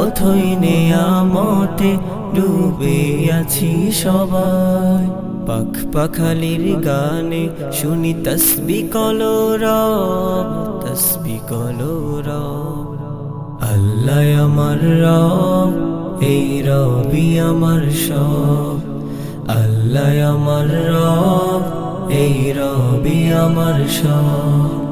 অথই নেয়ামতে ডুবে আছি সবাই। পাখ পাখালির গানে শুনি তসবি কলো রব, তসবি কলো রব। আল্লাহ আমার রব, এই রবি আমার সব। আল্লাহ আমার রব, এই রবি আমার সব।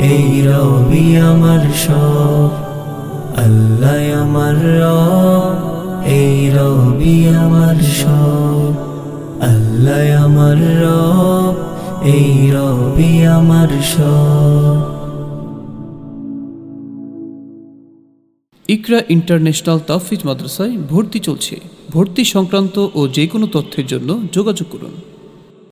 এই রবি আমার সব, আল্লাহ আমার এই রবি আমার সব, আল্লাহ আমার এই রবি আমার সব। ইকরা ইন্টারন্যাশনাল তাফিজ মাদ্রাসায় ভর্তি চলছে। ভর্তি সংক্রান্ত ও যে কোনো তথ্যের জন্য যোগাযোগ করুন।